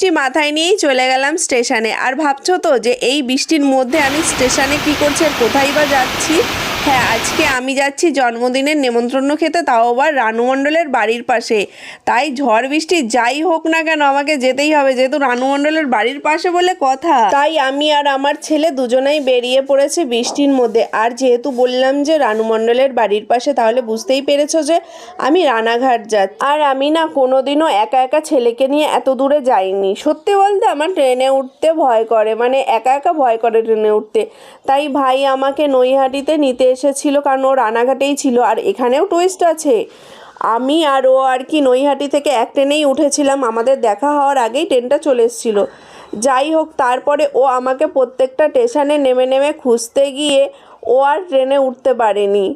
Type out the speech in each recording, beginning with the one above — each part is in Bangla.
বৃষ্টি মাথায় নিয়েই চলে গেলাম স্টেশনে। আর ভাবছ তো যে এই বৃষ্টির মধ্যে আমি স্টেশনে কি করছি আর কোথায় বা যাচ্ছি? হ্যাঁ আজকে আমি যাচ্ছি জন্মদিনের নেমন্ত্রণ খেতে, তাও আবার রানু মণ্ডলের বাড়ির পাশে। তাই ঝড় বৃষ্টি যাই হোক না কেন আমাকে যেতেই হবে, যেহেতু রানু মণ্ডলের বাড়ির পাশে বলে কথা। তাই আমি আর আমার ছেলে দুজনেই বেরিয়ে পড়েছে বৃষ্টির মধ্যে। আর যেহেতু বললাম যে রানু মণ্ডলের বাড়ির পাশে, তাহলে বুঝতেই পেরেছ যে আমি রানাঘাট যাচ্ছি। আর আমি না কোনোদিনও একা একা ছেলেকে নিয়ে এত দূরে যাইনি। সত্যি বলতে আমার ট্রেনে উঠতে ভয় করে মানে একা একা ভয় করে ট্রেনে উঠতে। তাই ভাই আমাকে নৈহাটিতে নিতে এসেছিল কারণ ও রানাঘাটেই ছিল আর এখানেও টুইস্ট আছে। আমি আর ও আর কি নৈহাটি থেকে এক ট্রেনেই উঠেছিলাম। আমাদের দেখা হওয়ার আগেই ট্রেনটা চলে এসেছিল। যাই হোক, তারপরে ও আমাকে প্রত্যেকটা স্টেশনে নেমে নেমে খুঁজতে গিয়ে ও আর ট্রেনে উঠতে পারেনি।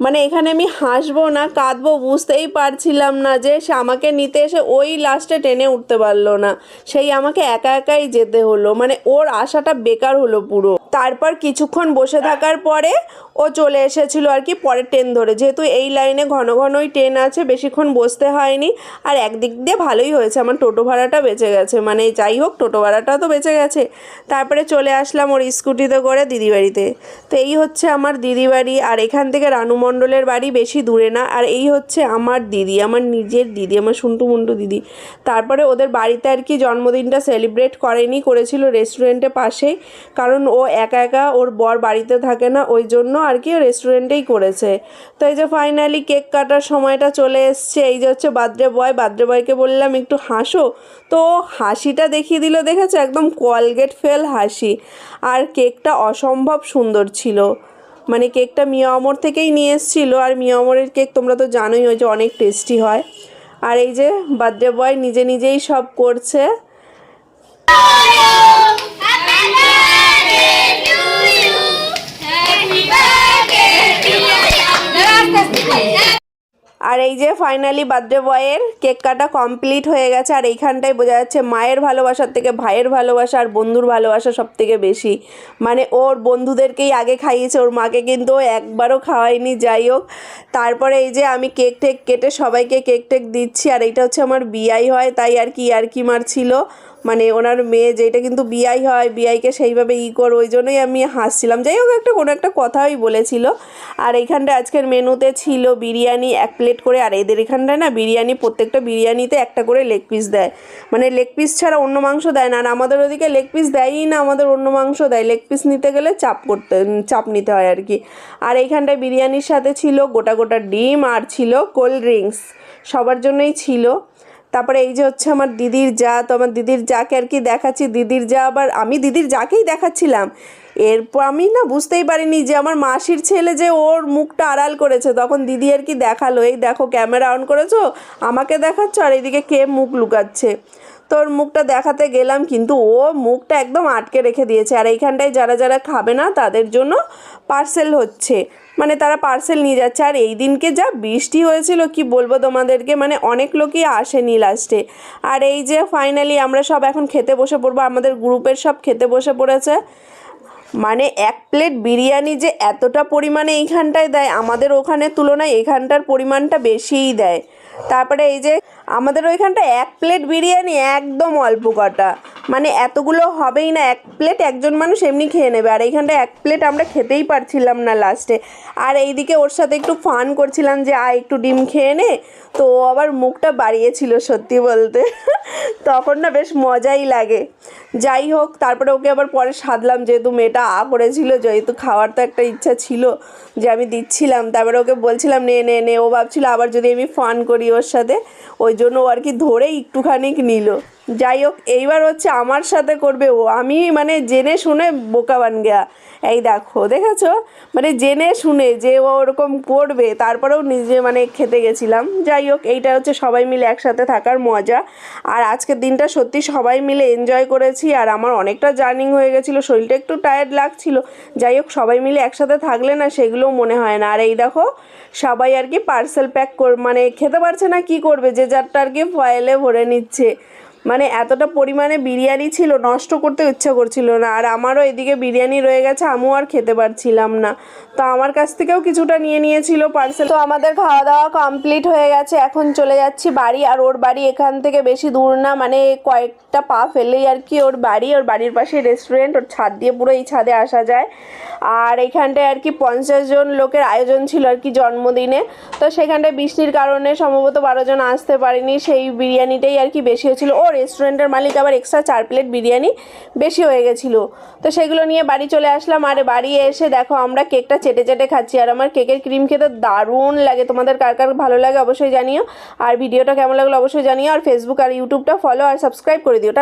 মানে এখানে আমি হাসবো না, কাঁদবো, বুঝতেই পারছিলাম না যে সে আমাকে নিতে এসে ওই লাস্টে ট্রেনে উঠতে পারল না। সেই আমাকে একা একাই যেতে হলো মানে ওর আশাটা বেকার হলো পুরো। তারপর কিছুক্ষণ বসে থাকার পরে ও চলে এসেছিল আর কি পরের ট্রেন ধরে। যেহেতু এই লাইনে ঘন ঘনই ট্রেন আছে, বেশিক্ষণ বসতে হয়নি। আর একদিক দিয়ে ভালোই হয়েছে, আমার টোটো ভাড়াটা বেঁচে গেছে। মানে যাই হোক, টোটো ভাড়াটা তো বেঁচে গেছে। তারপরে চলে আসলাম ওর স্কুটিতে করে দিদি বাড়িতে তো এই হচ্ছে আমার দিদি বাড়ি আর এখান থেকে রানু মণ্ডলের বাড়ি বেশি দূরে না। আর এই হচ্ছে আমার দিদি, আমার নিজের দিদি, আমার শুন্টু মুন্টু দিদি। তারপরে ওদের বাড়িতে আর কি জন্মদিনটা সেলিব্রেট করেনি, করেছিল রেস্টুরেন্টের পাশেই। কারণ ও একা একা, ওর বর বাড়িতে থাকে না, ওই জন্য আর কি রেস্টুরেন্টেই করেছে। তো এই যে ফাইনালি কেক কাটার সময়টা চলে এসছে, এই যে হচ্ছে বার্থডে বয় বার্থডে বয়কে বললাম, একটু হাসো। তো হাসিটা দেখিয়ে দিল, দেখেছে? একদম কলগেট ফেল হাসি। আর কেকটা অসম্ভব সুন্দর ছিল। মানে কেকটা মিয়া অমর থেকেই নিয়ে এসেছিল। আর মিয়া অমরের কেক তোমরা তো জানোই, ওই যে অনেক টেস্টি হয়। আর এই যে বার্থডে বয় নিজে নিজেই সব করছে। এই যে ফাইনালি বার্থডে বয়ের কেক কাটা কমপ্লিট হয়ে গেছে, আর এইখানটায় বোঝা যাচ্ছে মায়ের ভালোবাসার থেকে ভাইয়ের ভালোবাসা আর বন্ধুর ভালোবাসা সব থেকে বেশি। মানে ওর বন্ধুদেরকেই আগে খাইয়েছে, ওর মাকে কিন্তু একবারও খাওয়ায়নি, যাই হোক। তারপরে এই যে আমি কেক টেক কেটে সবাইকে কেক টেক দিচ্ছি, আর এইটা হচ্ছে আমার বিয়াই হয়, তাই আর কি আর কি মারছিল মানে ওনার মেয়ে যেটা কিন্তু বিআই হয় বিআইকে সেইভাবে ই কর, ওই জন্যই আমি হাসছিলাম। যাই হোক, একটা কোনো একটা কথাই বলেছিল। আর এইখানটা আজকের মেনুতে ছিল বিরিয়ানি এক প্লেট করে, আর এদের এখানটায় না বিরিয়ানি, প্রত্যেকটা বিরিয়ানিতে একটা করে লেগ পিস দেয়। মানে লেগ পিস ছাড়া অন্য মাংস দেয় না, আর আমাদের ওদিকে লেগ পিস দেয়ই না, আমাদের অন্য মাংস দেয়। লেগ পিস নিতে গেলে চাপ করতে, চাপ নিতে হয় আর কি। আর এইখানটায় বিরিয়ানির সাথে ছিল গোটা গোটা ডিম, আর ছিল কোল্ড ড্রিঙ্কস। সবার জন্যই ছিল। তারপরে এই যে হচ্ছে আমার দিদির যা, তো আমার দিদির যাকে আর কি দেখাচ্ছি, দিদির যা আবার আমি দিদির যাকেই দেখাচ্ছিলাম। এরপর আমি না বুঝতেই পারিনি যে আমার মাসির ছেলে যে ওর মুখটা আড়াল করেছে, তখন দিদি আর কি দেখাল, এই দেখো, ক্যামেরা অন করেছ, আমাকে দেখাচ্ছ, আর এইদিকে কে মুখ লুকাচ্ছে? তোর মুখটা দেখাতে গেলাম, কিন্তু ও মুখটা একদম আটকে রেখে দিয়েছে। আর এইখানটায় যারা যারা খাবে না, তাদের জন্য পার্সেল হচ্ছে। মানে তারা পার্সেল নিয়ে যাচ্ছে। আর এই দিনকে যা বৃষ্টি হয়েছিল, কি বলব তোমাদেরকে? মানে অনেক লোকই আসেনি লাস্টে আর এই যে ফাইনালি আমরা সব এখন খেতে বসে পড়ব, আমাদের গ্রুপের সব খেতে বসে পড়েছে। মানে এক প্লেট বিরিয়ানি যে এতটা পরিমাণে এইখানটায় দেয়, আমাদের ওখানে তুলনায় এখানটার পরিমাণটা বেশিই দেয়। তারপরে এই যে আমাদের ওইখানটা এক প্লেট বিরিয়ানি একদম অল্প কটা। মানে এতগুলো হবেই না, এক প্লেট একজন মানুষ এমনি খেয়ে নেবে। আর এইখানটা এক প্লেট আমরা খেতেই পারছিলাম না লাস্টে। আর এইদিকে ওর সাথে একটু ফান করছিলাম যে, আয় একটু ডিম খেয়ে নে। তো আবার মুখটা বাড়িয়েছিল সত্যি বলতে। তখন না বেশ মজাই লাগে। যাই হোক, তারপরে ওকে আবার পরে সাধলাম যেহেতু মেয়েটা আ করেছিল যেহেতু খাওয়ার তো একটা ইচ্ছা ছিল যে আমি দিচ্ছিলাম। তারপরে ওকে বলছিলাম, নে নে নে। ও ভাবছিল আবার যদি আমি ফান করি ওর সাথে, ওই জন্য ও আর কি ধরেই একটুখানি নিল। যাই হোক এইবার হচ্ছে আমার সাথে করবে ও। আমি মানে জেনে শুনে বোকা বান গেয়া। এই দেখো, দেখেছ? মানে জেনে শুনে যে ও ওরকম করবে, তারপরেও নিজে মানে খেতে গেছিলাম। যাই হোক এইটা হচ্ছে সবাই মিলে একসাথে থাকার মজা। আর আজকের দিনটা সত্যি সবাই মিলে এনজয় করেছি, আর আমার অনেকটা জার্নিং হয়ে গেছিল, শরীরটা একটু টায়ার্ড লাগছিল। যাই হোক সবাই মিলে একসাথে থাকলে না সেগুলোও মনে হয় না। আর এই দেখো, সবাই আর কি পার্সেল প্যাক কর মানে খেতে পারছে না, কি করবে? যে যারটা আর কি ফয়েলে ভরে নিচ্ছে। মানে এতটা পরিমাণে বিরিয়ানি ছিল, নষ্ট করতে ইচ্ছা করছিল না। আর আমারও এদিকে বিরিয়ানি রয়ে গেছে, আমিও আর খেতে পারছিলাম না। তো আমার কাছ থেকেও কিছুটা নিয়ে নিয়েছিল পার্সেল তো আমাদের খাওয়া দাওয়া কমপ্লিট হয়ে গেছে, এখন চলে যাচ্ছি বাড়ি। আর ওর বাড়ি এখান থেকে বেশি দূর না মানে কয়েকটা পা ফেলেই আর কি ওর বাড়ি। ওর বাড়ির পাশে রেস্টুরেন্ট ওর ছাদ দিয়ে পুরো এই ছাদে আসা যায়। আর এখানটায় আর কি পঞ্চাশ জন লোকের আয়োজন ছিল আর কি জন্মদিনে। তো সেখানটায় বৃষ্টির কারণে সম্ভবত বারো জন আসতে পারেনি, সেই বিরিয়ানিটাই আর কি বেশি হয়েছিল। ও রেস্টুরেন্টের মালিক আবার এক্সট্রা চার প্লেট বিরিয়ানি বেশি হয়ে গেছিল। তো সেগুলো নিয়ে বাড়ি চলে আসলাম। আর বাড়ি এসে দেখো, আমরা কেকটা চেটে চেটে খাচ্ছি। আর আমার কেকের ক্রিম খেতে দারুণ লাগে। তোমাদের কার কার ভালো লাগে অবশ্যই জানিও। আর ভিডিওটা কেমন লাগল অবশ্যই জানিও। আর ফেসবুক আর ইউটিউবটা ফলো আর সাবস্ক্রাইব করে দিও।